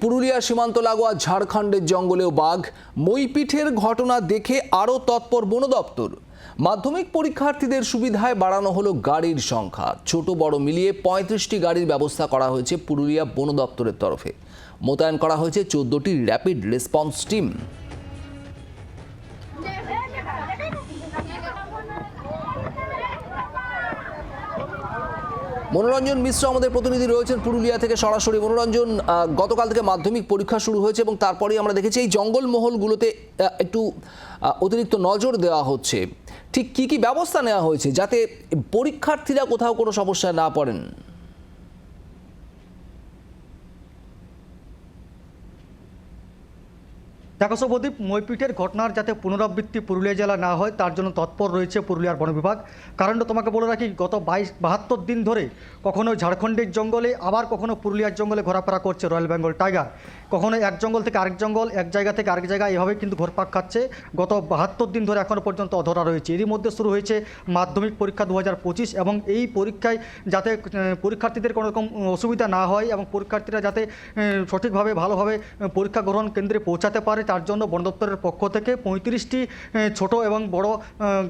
পুরুলিয়া সীমান্ত লাগোয়া ঝাড়খণ্ডের জঙ্গলেও বাঘ, মইপিঠের ঘটনা দেখে আরও তৎপর বন দপ্তর। মাধ্যমিক পরীক্ষার্থীদের সুবিধায় বাড়ানো হলো গাড়ির সংখ্যা। ছোট বড় মিলিয়ে পঁয়ত্রিশটি গাড়ির ব্যবস্থা করা হয়েছে পুরুলিয়া বন দপ্তরের তরফে। মোতায়েন করা হয়েছে চোদ্দটি rapid response team Manoranjan Mishra আমাদের প্রতিনিধি রয়েছেন পুরুলিয়া থেকে সরাসরি। মনোরঞ্জন গতকাল থেকে মাধ্যমিক পরীক্ষা শুরু হয়েছে এবং তারপরেই আমরা দেখেছি এই জঙ্গলমহলগুলোতে একটু অতিরিক্ত নজর দেওয়া হচ্ছে। ঠিক কি কি ব্যবস্থা নেওয়া হয়েছে যাতে পরীক্ষার্থীরা কোথাও কোনো সমস্যায় না পড়েন? দেখো শুভদীপ মইপিঠের ঘটনার যাতে পুনরাবৃত্তি পুরুলিয়া জেলা না হয়, তার জন্য তৎপর রয়েছে পুরুলিয়ার বন বিভাগ। কারণটা তোমাকে বলে রাখি, গত বাইশ, বাহাত্তর দিন ধরে কখনো ঝাড়খণ্ডের জঙ্গলে, আবার কখনো পুরুলিয়ার জঙ্গলে ঘোরাফেরা করছে রয়্যাল বেঙ্গল টাইগার। কখনো এক জঙ্গল থেকে আরেক জঙ্গল, এক জায়গা থেকে আরেক জায়গায় এভাবে কিন্তু ঘোরপাক খাচ্ছে। গত বাহাত্তর দিন ধরে এখনও পর্যন্ত অধরা রয়েছে। এরই মধ্যে শুরু হয়েছে মাধ্যমিক পরীক্ষা দু হাজার পঁচিশ এবং এই পরীক্ষায় যাতে পরীক্ষার্থীদের কোনো রকম অসুবিধা না হয় এবং পরীক্ষার্থীরা যাতে সঠিকভাবে, ভালোভাবে পরীক্ষা গ্রহণ কেন্দ্রে পৌঁছাতে পারে তার জন্য বন দপ্তরের পক্ষ থেকে পঁয়ত্রিশটি ছোট এবং বড়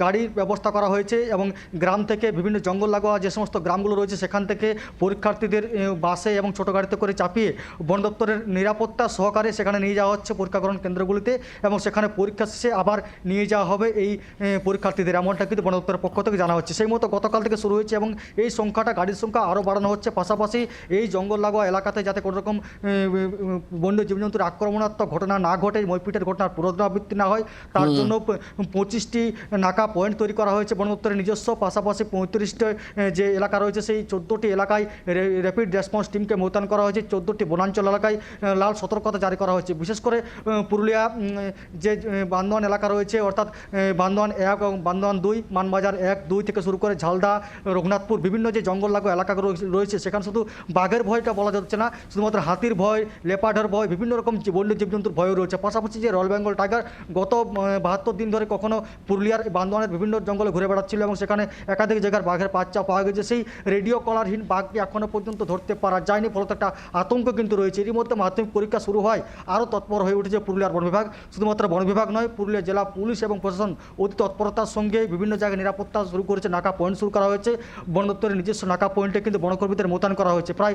গাড়ির ব্যবস্থা করা হয়েছে এবং গ্রাম থেকে বিভিন্ন জঙ্গল লাগোয়া যে সমস্ত গ্রামগুলো রয়েছে সেখান থেকে পরীক্ষার্থীদের বাসে এবং ছোট গাড়িতে করে চাপিয়ে বন দপ্তরের নিরাপত্তা সহকারে সেখানে নিয়ে যাওয়া হচ্ছে পরীক্ষাকরণ কেন্দ্রগুলিতে এবং সেখানে পরীক্ষা শেষে আবার নিয়ে যাওয়া হবে এই পরীক্ষার্থীদের এমনটা কিন্তু বন দপ্তরের পক্ষ থেকে জানা হচ্ছে। সেই মতো গতকাল থেকে শুরু হয়েছে এবং এই সংখ্যাটা, গাড়ির সংখ্যা আরও বাড়ানো হচ্ছে। পাশাপাশি এই জঙ্গল লাগোয়া এলাকাতে যাতে কোনো রকম বন্য জীবজন্তুর আক্রমণাত্মক ঘটনা না ঘটে মইপিটের ঘটনার পুনরাবৃত্তি না হয় তার জন্য পঁচিশটি নাকা পয়েন্ট তৈরি করা হয়েছে। বন দপ্তরের নিজস্ব পাশাপাশি পঁয়ত্রিশটি যে এলাকা রয়েছে সেই চোদ্দোটি এলাকায় র্যাপিড রেসপন্স টিমকে মোতায়েন করা হয়েছে। চোদ্দোটি বনাঞ্চল এলাকায় লাল সতর্কতা জারি করা হয়েছে। বিশেষ করে পুরুলিয়া যে বান্দোয়ান এলাকা রয়েছে অর্থাৎ বান্দোয়ান এক এবং বান্দোয়ান দুই মানবাজার এক দুই থেকে শুরু করে ঝালদা রঘুনাথপুর বিভিন্ন যে জঙ্গল লাগো এলাকা রয়েছে- সেখানে শুধু বাঘের ভয়টা বলা যাচ্ছে না শুধুমাত্র হাতির ভয় লেপার্ডের ভয় বিভিন্ন রকম বন্য জীবজন্তুর ভয় রয়েছে। পাশাপাশি যে রয়্যাল বেঙ্গল টাইগার গত বাহাত্তর দিন ধরে কখনো পুরুলিয়ার বান্দোয়ানের বিভিন্ন জঙ্গলে ঘুরে বেড়াচ্ছিল এবং সেখানে একাধিক জায়গার বাঘের বাচ্চা পাওয়া গেছে। সেই রেডিও কলারহীন বাঘকে এখনও পর্যন্ত ধরতে পারা যায়নি ফলত একটা আতঙ্ক কিন্তু রয়েছে। এরই মধ্যে মাধ্যমিক পরীক্ষা শুরু হয় আরও তৎপর হয়ে উঠেছে পুরুলিয়ার বন বিভাগ। শুধুমাত্র বন বিভাগ নয় পুরুলিয়া জেলা পুলিশ এবং প্রশাসন অতি তৎপরতার সঙ্গে বিভিন্ন জায়গায় নিরাপত্তা শুরু করেছে। নাকা পয়েন্ট শুরু করা হয়েছে। বন দপ্তরের নিজস্ব নাকা পয়েন্টে কিন্তু বনকর্মীদের মোতায়েন করা হয়েছে। প্রায়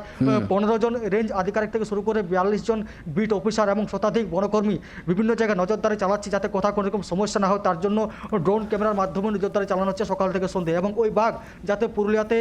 পনেরো জন রেঞ্জ আধিকারিক থেকে শুরু করে বিয়াল্লিশ জন বিট অফিসার এবং শতাধিক বনকর্মী বিভিন্ন জায়গায় নজরদারি চালাচ্ছি যাতে কোথাও কোনো রকম সমস্যা না হয় তার জন্য ড্রোন ক্যামেরার মাধ্যমে নজরদারি চালানো হচ্ছে সকাল থেকে সন্ধে। এবং ওই বাঘ যাতে পুরুলিয়াতে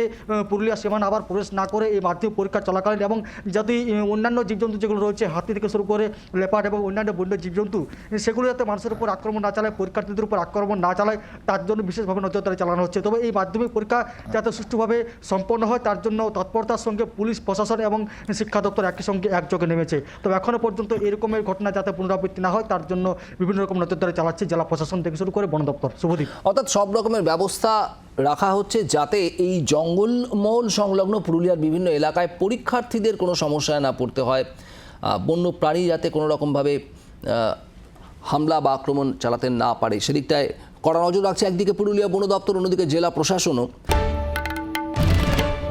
পুরুলিয়া সীমানা আবার প্রবেশ না করে এই মাধ্যমিক পরীক্ষা চলাকালীন এবং যাতে অন্যান্য জীবজন্তু যেগুলো রয়েছে, হাতি থেকে শুরু করে লেপার্ড এবং অন্যান্য বন্য জীবজন্তু, সেগুলো যাতে মানুষের উপর আক্রমণ না চালায়, পরীক্ষার্থীদের উপর আক্রমণ না চালায়, তার জন্য বিশেষভাবে নজরদারি চালানো হচ্ছে। তবে এই মাধ্যমিক পরীক্ষা যাতে সুষ্ঠুভাবে সম্পন্ন হয়, তার জন্য তৎপরতার সঙ্গে পুলিশ, প্রশাসন এবং শিক্ষা দপ্তর একই সঙ্গে একযোগে নেমেছে। তবে এখনও পর্যন্ত এরকমের ঘটনা যাতে পুনরাবৃত্তি না হয় তার জন্য বিভিন্ন রকম নজরদারি চালাচ্ছে জেলা প্রশাসন থেকে শুরু করে বন দপ্তর। শুভদীপ অর্থাৎ সব রকমের ব্যবস্থা রাখা হচ্ছে যাতে এই জঙ্গলমহল সংলগ্ন পুরুলিয়ার বিভিন্ন এলাকায় পরীক্ষার্থীদের কোনো সমস্যায় না পড়তে হয় বন্য প্রাণী যাতে কোনো রকমভাবে হামলা বা আক্রমণ চালাতে না পারে। সেদিকটায় কড়া নজর রাখছে একদিকে পুরুলিয়া বন দপ্তর অন্যদিকে জেলা প্রশাসনও।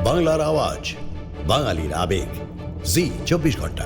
বাংলার আওয়াজ বাঙালির আবেগ। জি চব্বিশ ঘণ্টা।